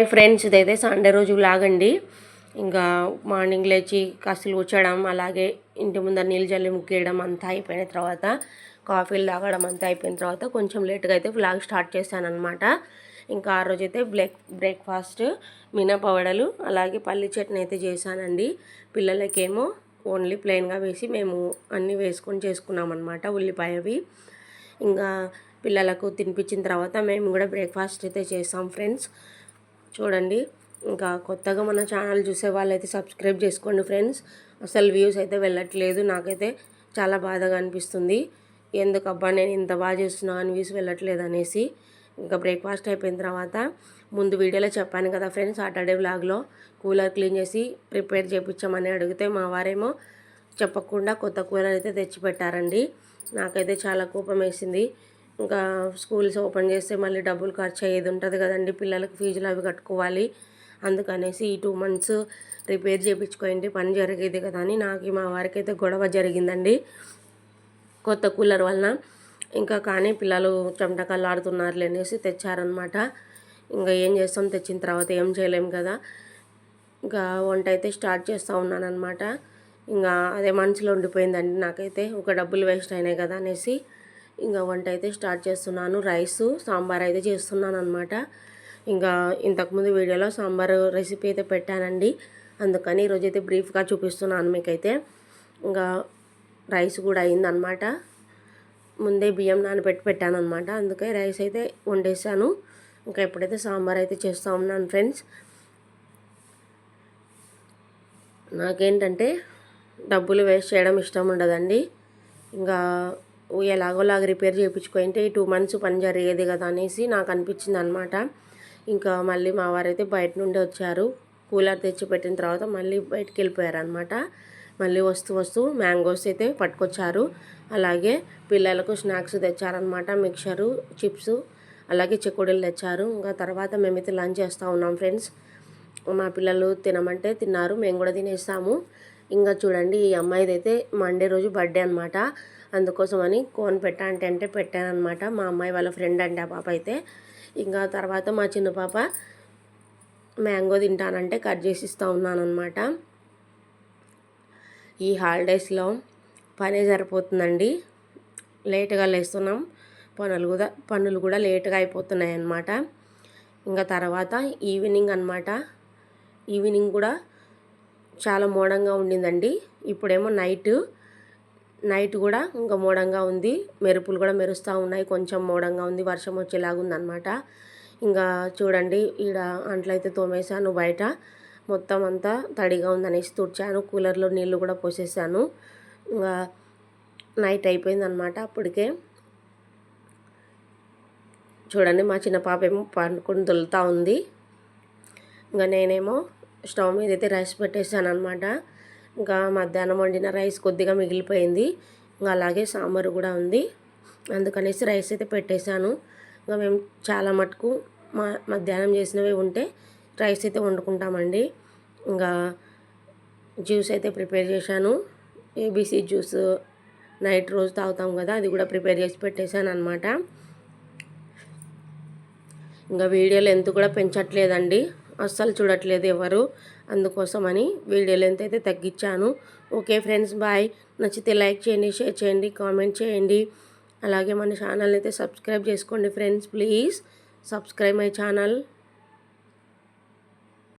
Friends ఇదైతే Sunday రోజు లాగండి ఇంకా మార్నింగ్ లేచి కసులు కూర్చోడం అలాగే ఇంటి ముందర నీళ్ళు జల్లి ముగ్గేయడం అంతా అయిపోయిన తర్వాత కాఫీలు తాగడం అంతా అయిపోయిన తర్వాత కొంచెం లేట్గా అయితే వ్లాగ్ స్టార్ట్ చేశాను అనమాట ఇంకా ఆ రోజు అయితే బ్రేక్ బ్రేక్ఫాస్ట్ మినపవడలు అలాగే పల్లి చట్నీ అయితే చేశానండి. పిల్లలకేమో ఓన్లీ ప్లెయిన్గా వేసి మేము అన్నీ వేసుకొని చేసుకున్నాం అనమాట ఉల్లిపాయవి ఇంకా పిల్లలకు తినిపించిన తర్వాత మేము కూడా బ్రేక్ఫాస్ట్ అయితే చేసాం ఫ్రెండ్స్. చూడండి. ఇంకా కొత్తగా మన ఛానల్ చూసే వాళ్ళైతే సబ్స్క్రైబ్ చేసుకోండి ఫ్రెండ్స్. అసలు వ్యూస్ అయితే వెళ్ళట్లేదు. నాకైతే చాలా బాధగా అనిపిస్తుంది. ఎందుకబ్బా నేను ఇంత బాగా చేస్తున్నా అని వ్యూస్ వెళ్ళట్లేదు అనేసి. ఇంకా బ్రేక్ఫాస్ట్ అయిపోయిన తర్వాత ముందు వీడియోలో చెప్పాను కదా ఫ్రెండ్స్ సాటర్డే బ్లాగ్లో కూలర్ క్లీన్ చేసి ప్రిపేర్ చేయించామని అడిగితే మా వారేమో చెప్పకుండా కొత్త కూలర్ అయితే తెచ్చిపెట్టారండి. నాకైతే చాలా కోపం వేసింది. ఇంకా స్కూల్స్ ఓపెన్ చేస్తే మళ్ళీ డబ్బులు ఖర్చు అయ్యేది ఉంటుంది కదండి. పిల్లలకి ఫీజులు అవి కట్టుకోవాలి. అందుకనేసి ఈ టూ మంత్స్ రిపేర్ చేయించుకోండి పని జరిగేది కదా అని నాకు మా వారికి అయితే గొడవ జరిగిందండి. కొత్త కూలర్ వలన. ఇంకా కానీ పిల్లలు చెమటకాలు ఆడుతున్నారు అనేసి తెచ్చారనమాట ఇంకా ఏం చేస్తాం? తెచ్చిన తర్వాత ఏం చేయలేం కదా. ఇంకా వంట అయితే స్టార్ట్ చేస్తూ ఉన్నానమాట ఇంకా అదే మనసులో ఉండిపోయిందండి. నాకైతే ఒక డబ్బులు వేస్ట్ అయినాయి కదా అనేసి ఇంకా వంట అయితే స్టార్ట్ చేస్తున్నాను. రైసు సాంబార్ అయితే చేస్తున్నాను అనమాట ఇంకా ఇంతకుముందు వీడియోలో సాంబార్ రెసిపీ అయితే పెట్టానండి. అందుకని ఈరోజైతే బ్రీఫ్గా చూపిస్తున్నాను మీకైతే. ఇంకా రైస్ కూడా అయిందనమాట ముందే బియ్యం నానబెట్టి పెట్టాను అనమాట అందుకే రైస్ అయితే వండేసాను ఇంకా ఎప్పుడైతే సాంబార్ అయితే చేస్తూ ఉన్నాను ఫ్రెండ్స్. నాకేంటంటే డబ్బులు వేస్ట్ చేయడం ఇష్టం ఉండదండి. ఇంకా ఎలాగోలాగ రిపేర్ చేయించుకుంటే ఈ టూ మంత్స్ పని జరిగేది కదా అనేసి నాకు అనిపించింది అనమాట ఇంకా మళ్ళీ మా వారైతే బయట నుండి వచ్చారు. కూలర్ తెచ్చి పెట్టిన తర్వాత మళ్ళీ బయటికి వెళ్ళిపోయారు అనమాట మళ్ళీ వస్తూ వస్తూ మ్యాంగోస్ అయితే పట్టుకొచ్చారు. అలాగే పిల్లలకు స్నాక్స్ తెచ్చారనమాట మిక్చరు చిప్స్ అలాగే చెక్కుడులు తెచ్చారు. ఇంకా తర్వాత మేమైతే లంచ్ చేస్తూ ఉన్నాం ఫ్రెండ్స్. మా పిల్లలు తినమంటే తిన్నారు మేము కూడా తినేస్తాము. ఇంకా చూడండి ఈ అమ్మాయిది అయితే మండే రోజు బర్త్డే అనమాట. అందుకోసం అని కోన్ పెట్టా. అంటే అంటే పెట్టాను అనమాట మా అమ్మాయి వాళ్ళ ఫ్రెండ్ అండి ఆ పాప అయితే. ఇంకా తర్వాత మా చిన్న పాప మ్యాంగో తింటానంటే కట్ చేసి ఇస్తూ ఉన్నాను అనమాట ఈ హాలిడేస్లో పనే సరిపోతుందండి. లేట్గా లేస్తున్నాం. పనులు కూడా పనులు కూడా లేట్గా అయిపోతున్నాయి అన్నమాట ఇంకా తర్వాత ఈవినింగ్ అనమాట ఈవినింగ్ కూడా చాలా మోడంగా ఉండిందండి. ఇప్పుడేమో నైట్ నైట్ కూడా ఇంకా మోడంగా ఉంది. మెరుపులు కూడా మెరుస్తూ ఉన్నాయి. కొంచెం మోడంగా ఉంది. వర్షం వచ్చేలాగా ఉందన్నమాట. ఇంకా చూడండి ఈడ అంట్లయితే తోమేశాను బయట. మొత్తం అంతా తడిగా ఉందనేసి తుడిచాను. కూలర్లో నీళ్ళు కూడా పోసేసాను. ఇంకా నైట్ అయిపోయిందనమాట అప్పటికే. చూడండి మా చిన్న పాప ఏమో పండుకొని దొలుతూ ఉంది. ఇంకా నేనేమో స్టవ్ మీద అయితే రైస్ పెట్టేసాను అనమాట ఇంకా మధ్యాహ్నం వండిన రైస్ కొద్దిగా మిగిలిపోయింది. ఇంకా అలాగే సాంబారు కూడా ఉంది. అందుకనేసి రైస్ అయితే పెట్టేశాను. ఇంకా మేము చాలా మటుకు మా మధ్యాహ్నం చేసినవి ఉంటే రైస్ అయితే వండుకుంటామండి. ఇంకా జ్యూస్ అయితే ప్రిపేర్ చేశాను. ఏబీసీ జ్యూస్ నైట్ రోజు తాగుతాం కదా అది కూడా ప్రిపేర్ చేసి పెట్టేశాను అనమాట ఇంకా వీడియోలు ఎంత కూడా పెంచట్లేదండి. అస్సలు చూడట్లేదు ఎవరు. అందుకోసమని వీడియో లెంత్ అయితే తగ్గించాను. Okay friends bye. నచ్చితే లైక్ చేయండి షేర్ చేయండి కామెంట్ చేయండి. అలాగే మన ఛానల్ అయితే సబ్స్క్రైబ్ చేసుకోండి friends please. Subscribe my channel.